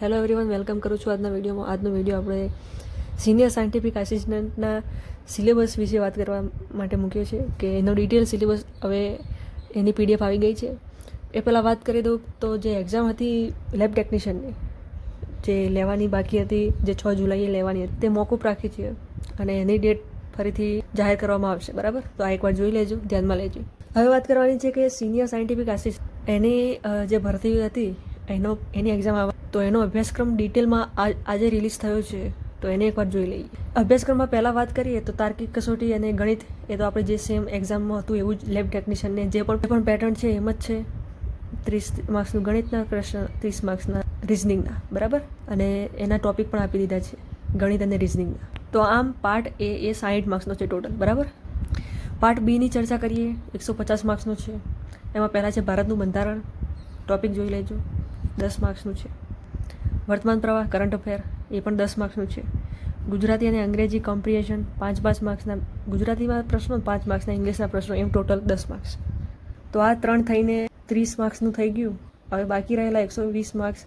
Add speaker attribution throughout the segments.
Speaker 1: Hello everyone welcome કરું છું આજના વિડીયોમાં આજનો વીડિયો આપણે સિનિયર સાયન્ટિફિક આસિસ્ટન્ટના સિલેબસ વિશે વાત કરવા માટે મૂક્યો છે કે એનો ડિટેલ સિલેબસ હવે એની પીડીએફ આવી ગઈ છે. એ પહેલાં વાત કરી દઉં તો જે એક્ઝામ હતી લેબ ટેકનિશિયનની જે લેવાની બાકી હતી, જે છ જુલાઈએ લેવાની હતી, તે મોકૂફ રાખી છે અને એની ડેટ ફરીથી જાહેર કરવામાં આવશે, બરાબર? તો આ એકવાર જોઈ લેજો, ધ્યાનમાં લેજો. હવે વાત કરવાની છે કે સિનિયર સાયન્ટિફિક આસિસ્ટ એની જે ભરતી હતી, એનો, એની એક્ઝામ આવે તો એનો અભ્યાસક્રમ ડિટેલમાં આજે રિલીઝ થયો છે. તો એને એકવાર જોઈ લઈએ. અભ્યાસક્રમમાં પહેલાં વાત કરીએ તો તાર્કિક કસોટી અને ગણિત એ તો આપણે જે સેમ એક્ઝામમાં હતું એવું જ લેબ ટેકનિશિયનને જે પણ પણ પેટર્ન છે એમ જ છે. ત્રીસ માર્ક્સનું ગણિતના, પ્રશ્ન ત્રીસ માર્ક્સના રિઝનિંગના બરાબર? અને એના ટોપિક પણ આપી દીધા છે. ગણિત અને રિઝનિંગના તો આમ પાર્ટ એ એ સાઠ માર્ક્સનો છે ટોટલ બરાબર? પાર્ટ બીની ચર્ચા કરીએ. એકસો પચાસ માર્ક્સનો છે. એમાં પહેલાં છે ભારતનું બંધારણ. ટોપિક જોઈ લેજો. દસ માર્ક્સનું છે. વર્તમાન પ્રવાહ કરંટ અફેર એ પણ દસ માર્ક્સનું છે. ગુજરાતી અને અંગ્રેજી કોમ્પ્રિહેશન પાંચ પાંચ માર્ક્સના, ગુજરાતીમાં પ્રશ્નો, પાંચ માર્ક્સના, ઇંગ્લિશના પ્રશ્નો, એમ ટોટલ દસ માર્ક્સ. તો આ ત્રણ થઈને ત્રીસ માર્ક્સનું થઈ ગયું. હવે બાકી રહેલા એકસો વીસ માર્ક્સ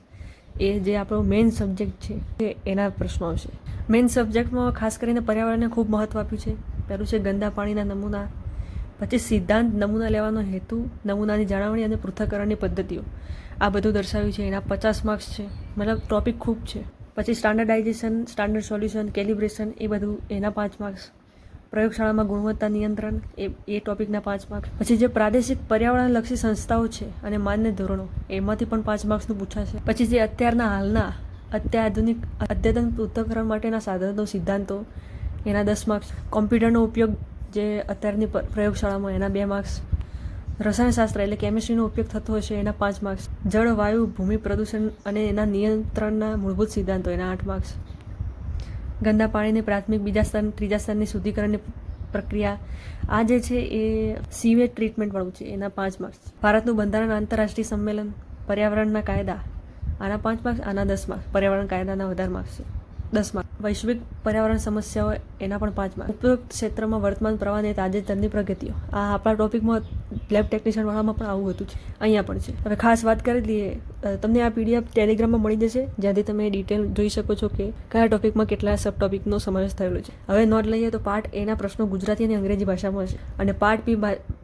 Speaker 1: એ જે આપણો મેઇન સબ્જેક્ટ છે, એ એના પ્રશ્નો આવશે. મેઇન સબ્જેક્ટમાં ખાસ કરીને પર્યાવરણને ખૂબ મહત્ત્વ આપ્યું છે. પહેલું છે ગંદા પાણીના નમૂના. પછી સિદ્ધાંત નમૂના લેવાનો હેતુ, નમૂનાની જાળવણી અને પૃથ્થકરણની પદ્ધતિઓ. આ બધું દર્શાવ્યું છે, એના પચાસ માર્ક્સ છે. મતલબ ટોપિક ખૂબ છે. પછી સ્ટાન્ડર્ડાઇઝેશન સ્ટાન્ડર્ડ સોલ્યુશન કેલિબ્રેશન એ બધું એના પાંચ માર્ક્સ પ્રયોગશાળામાં ગુણવત્તા નિયંત્રણ એ એ ટોપિકના પાંચ માર્ક્સ પછી જે પ્રાદેશિક પર્યાવરણલક્ષી સંસ્થાઓ છે અને માન્ય ધોરણો, એમાંથી પણ પાંચ માર્ક્સનું પૂછાશે. પછી જે અત્યારના હાલના અત્યાધુનિક અદ્યતન પૃથ્થકરણ માટેના સાધનો, સિદ્ધાંતો, એના દસ માર્ક્સ કોમ્પ્યુટરનો ઉપયોગ જે અત્યારની પ્રયોગશાળામાં એના બે માર્ક્સ રસાયણશાસ્ત્ર એટલે કેમિસ્ટ્રીનો ઉપયોગ થતો હશે એના પાંચ માર્ક્સ જળ, વાયુ, ભૂમિ પ્રદૂષણ અને એના નિયંત્રણના મૂળભૂત સિદ્ધાંતો એના આઠ માર્ક્સ ગંદા પાણીની પ્રાથમિક બીજા સ્તર, ત્રીજા સ્તરની શુદ્ધિકરણની પ્રક્રિયા, આ જે છે એ સીવેજ ટ્રીટમેન્ટવાળું છે એના પાંચ માર્ક્સ ભારતનું બંધારણ આંતરરાષ્ટ્રીય સંમેલન, પર્યાવરણના કાયદા, આના પાંચ માર્ક્સ આના દસ માર્ક્સ પર્યાવરણ કાયદાના વધારે માર્ક્સ છે. દસ માર્ક્સ વૈશ્વિક પર્યાવરણ સમસ્યાઓ એના પણ પાંચમા. ઉપરોક્ત ક્ષેત્રમાં વર્તમાન પ્રવાહ અને તાજેતરની પ્રગતિઓ. આ આપણા ટોપિકમાં લેબ ટેકનિશિયન વાળામાં પણ આવું હતું છે અહીંયા પણ છે. હવે ખાસ વાત કરી લઈએ તમને આ પીડીએફ ટેલિગ્રામમાં મળી જશે, જ્યાંથી તમે ડિટેલ જોઈ શકો છો કે કયા ટોપિકમાં કેટલા સબ ટોપિકનો સમાવેશ થયેલો છે. હવે નોટ લઈએ તો પાર્ટ એના પ્રશ્નો ગુજરાતી અને અંગ્રેજી ભાષામાં હશે. અને પાર્ટ બી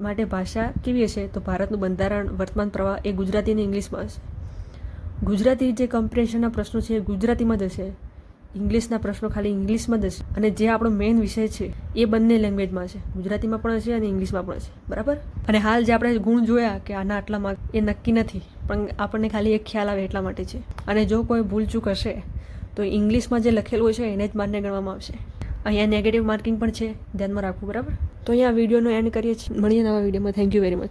Speaker 1: માટે ભાષા કેવી હશે? તો ભારતનું બંધારણ, વર્તમાન પ્રવાહ એ ગુજરાતી અને ઇંગ્લિશમાં હશે. ગુજરાતી જે કમ્પ્રેશનના પ્રશ્નો છે એ ગુજરાતીમાં જ હશે. ઇંગ્લિશના પ્રશ્નો ખાલી ઇંગ્લિશમાં જ છે. અને જે આપણો મેઇન વિષય છે, એ બંને લેંગ્વેજમાં છે. ગુજરાતીમાં પણ હશે અને ઇંગ્લિશમાં પણ છે. બરાબર? અને હાલ જે આપણે ગુણ જોયા કે આના આટલા માર્ક એ નક્કી નથી, પણ આપણને ખાલી એક ખ્યાલ આવે એટલા માટે છે. અને જો કોઈ ભૂલચૂક હશે, તો ઇંગ્લિશમાં જે લખેલું છે, એને જ માન્ય ગણવામાં આવશે. અહીંયા નેગેટિવ માર્કિંગ પણ છે, ધ્યાનમાં રાખવું, બરાબર? તો અહીંયા વિડીયોનો એન્ડ કરીએ છીએ. મળીએ નવા વિડીયોમાં. Thank you very much